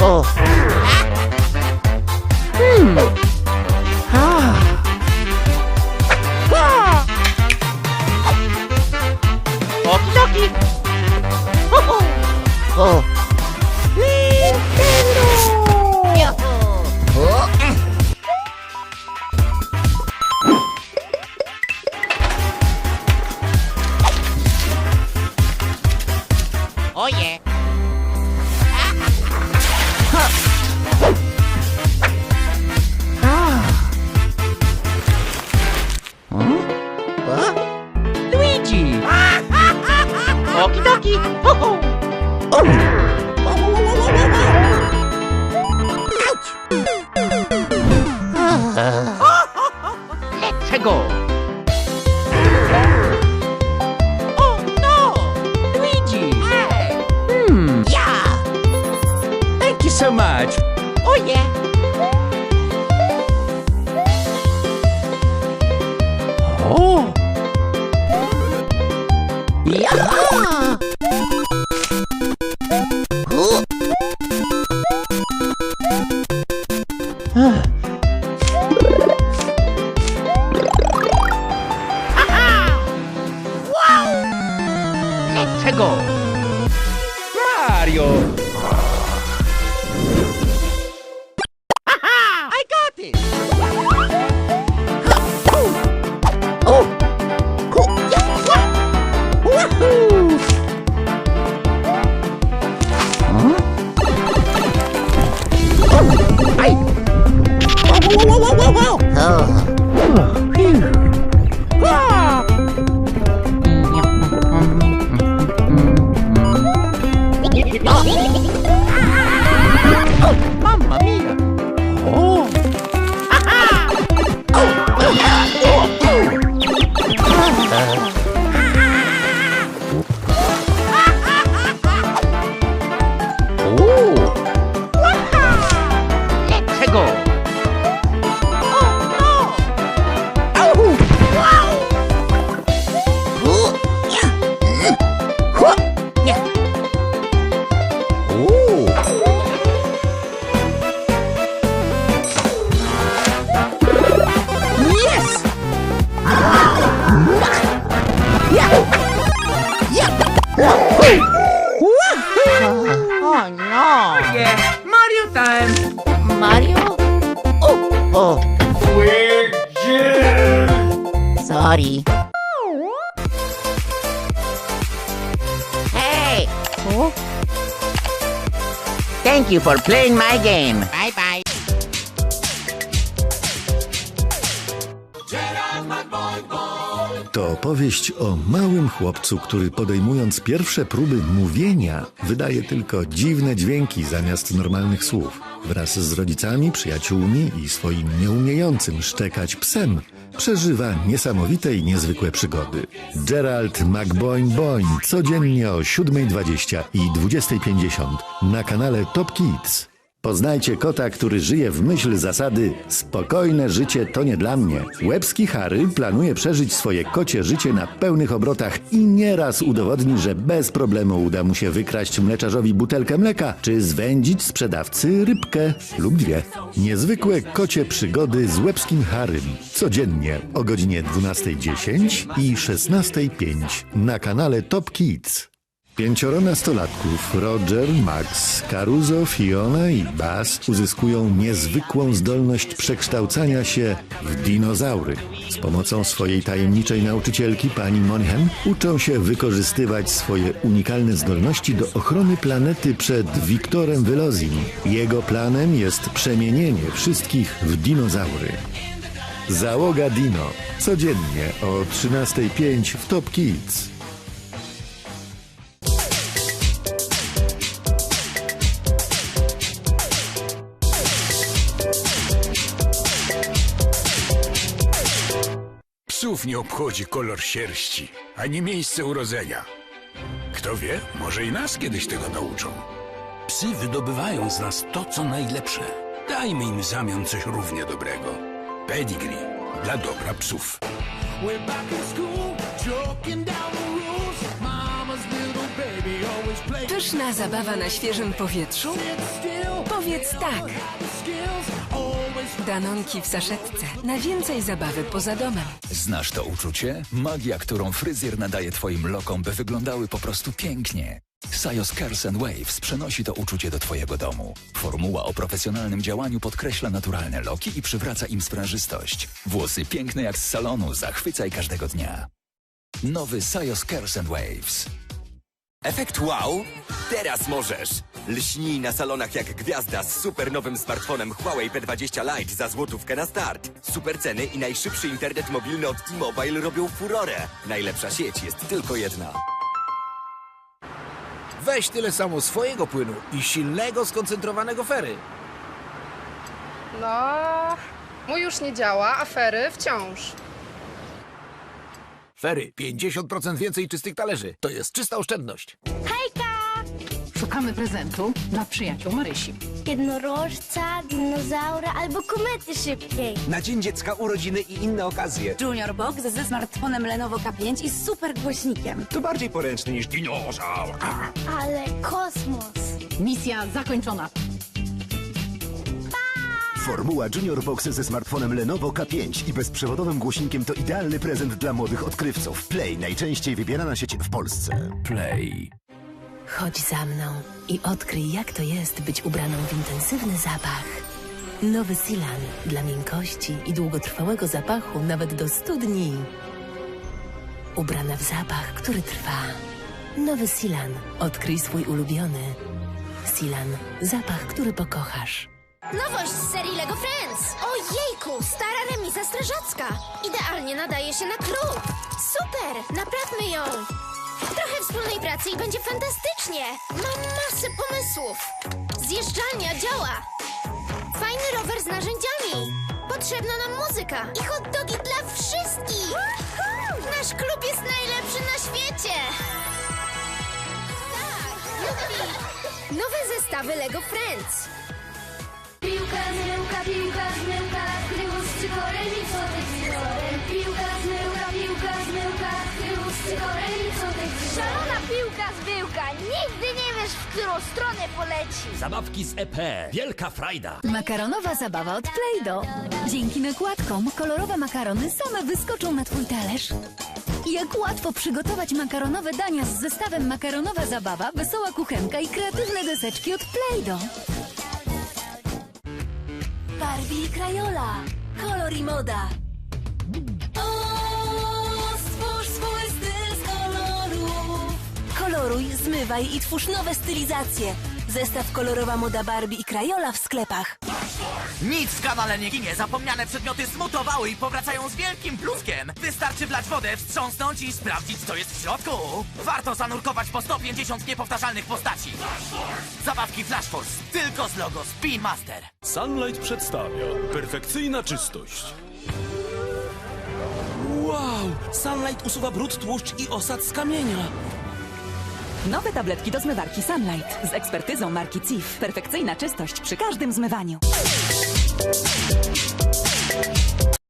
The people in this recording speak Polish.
Ой. Czego? Oh no. Luigi! Hey. Hmm, Yeah. thank you so much. Oje. O! Sorry. Hey. Thank you for playing my game. Bye bye. To opowieść o małym chłopcu, który podejmując pierwsze próby mówienia, wydaje tylko dziwne dźwięki zamiast normalnych słów. Wraz z rodzicami, przyjaciółmi i swoim nieumiejącym szczekać psem przeżywa niesamowite i niezwykłe przygody. Gerald McBoing Boing codziennie o 7.20 i 20.50 na kanale Top Kids. Poznajcie kota, który żyje w myśl zasady spokojne życie to nie dla mnie. Łebski Harry planuje przeżyć swoje kocie życie na pełnych obrotach i nieraz udowodni, że bez problemu uda mu się wykraść mleczarzowi butelkę mleka, czy zwędzić sprzedawcy rybkę lub dwie. Niezwykłe kocie przygody z Łebskim Harrym. Codziennie o godzinie 12.10 i 16.05 na kanale Top Kids. Pięcioro nastolatków, Roger, Max, Caruso, Fiona i Buzz uzyskują niezwykłą zdolność przekształcania się w dinozaury. Z pomocą swojej tajemniczej nauczycielki, pani Monhem, uczą się wykorzystywać swoje unikalne zdolności do ochrony planety przed Wiktorem Wylozim. Jego planem jest przemienienie wszystkich w dinozaury. Załoga Dino. Codziennie o 13.05 w Top Kids. Nie obchodzi kolor sierści, ani miejsce urodzenia. Kto wie, może i nas kiedyś tego nauczą. Psy wydobywają z nas to, co najlepsze. Dajmy im w zamian coś równie dobrego. Pedigree dla dobra psów. We're back in school, down Pyszna zabawa na świeżym powietrzu? Powiedz tak. Danonki w saszetce. Na więcej zabawy poza domem. Znasz to uczucie? Magia, którą fryzjer nadaje twoim lokom, by wyglądały po prostu pięknie. Sajos Curls and Waves przenosi to uczucie do twojego domu. Formuła o profesjonalnym działaniu podkreśla naturalne loki i przywraca im sprężystość. Włosy piękne jak z salonu, zachwycaj każdego dnia. Nowy Sajos Curls and Waves. Efekt wow? Teraz możesz! Lśnij na salonach jak gwiazda z super nowym smartfonem Huawei P20 Lite za złotówkę na start. Super ceny i najszybszy internet mobilny od T-Mobile robią furorę. Najlepsza sieć jest tylko jedna. Weź tyle samo swojego płynu i silnego, skoncentrowanego fery. No, mój już nie działa, afery wciąż. Fery, 50% więcej czystych talerzy. To jest czysta oszczędność. Szukamy prezentu dla przyjaciół Marysi. Jednorożca, dinozaura albo komety szybkiej. Na Dzień Dziecka, urodziny i inne okazje. Junior Box ze smartfonem Lenovo K5 i super głośnikiem. To bardziej poręczny niż dinozaur. Ale kosmos. Misja zakończona. Formuła Junior Box ze smartfonem Lenovo K5 i bezprzewodowym głośnikiem to idealny prezent dla młodych odkrywców. Play najczęściej wybierana sieć w Polsce. Play. Chodź za mną i odkryj, jak to jest być ubraną w intensywny zapach. Nowy Silan dla miękkości i długotrwałego zapachu nawet do 100 dni. Ubrana w zapach, który trwa. Nowy Silan. Odkryj swój ulubiony. Silan. Zapach, który pokochasz. Nowość z serii LEGO Friends. Ojejku, stara remiza strażacka. Idealnie nadaje się na klub. Super, naprawmy ją. Trochę wspólnej pracy i będzie fantastycznie. Mam masę pomysłów. Zjeżdżalnia działa. Fajny rower z narzędziami. Potrzebna nam muzyka i hot dogi dla wszystkich. Nasz klub jest najlepszy na świecie. Tak. Nowe zestawy LEGO Friends. Piłka, zmyłka, piłka, zmyłka, krychus czy koreń i co zbiorem? Piłka, zmyłka, piłka, zmyłka, krychus czy koreń i co tych Szalona piłka zbyłka. Nigdy nie wiesz, w którą stronę poleci. Zabawki z EP. Wielka frajda. Makaronowa zabawa od Play-Doh. Dzięki nakładkom kolorowe makarony same wyskoczą na twój talerz. Jak łatwo przygotować makaronowe dania z zestawem makaronowa zabawa, wesoła kuchenka i kreatywne deseczki od Play-Doh. Barbie i Krajola. Kolor i moda. O, stwórz swój styl z kolorów. Koloruj, zmywaj i twórz nowe stylizacje. Zestaw kolorowa moda Barbie i Krajola w sklepach. Nic w kanale nie ginie. Zapomniane przedmioty zmutowały i powracają z wielkim pluskiem. Wystarczy wlać wodę, wstrząsnąć i sprawdzić, co jest w środku. Warto zanurkować po 150 niepowtarzalnych postaci. Zabawki Flash Force. Tylko z logo Spin Master. Sunlight przedstawia perfekcyjna czystość. Wow! Sunlight usuwa brud, tłuszcz i osad z kamienia. Nowe tabletki do zmywarki Sunlight z ekspertyzą marki CIF. Perfekcyjna czystość przy każdym zmywaniu. よいしょ。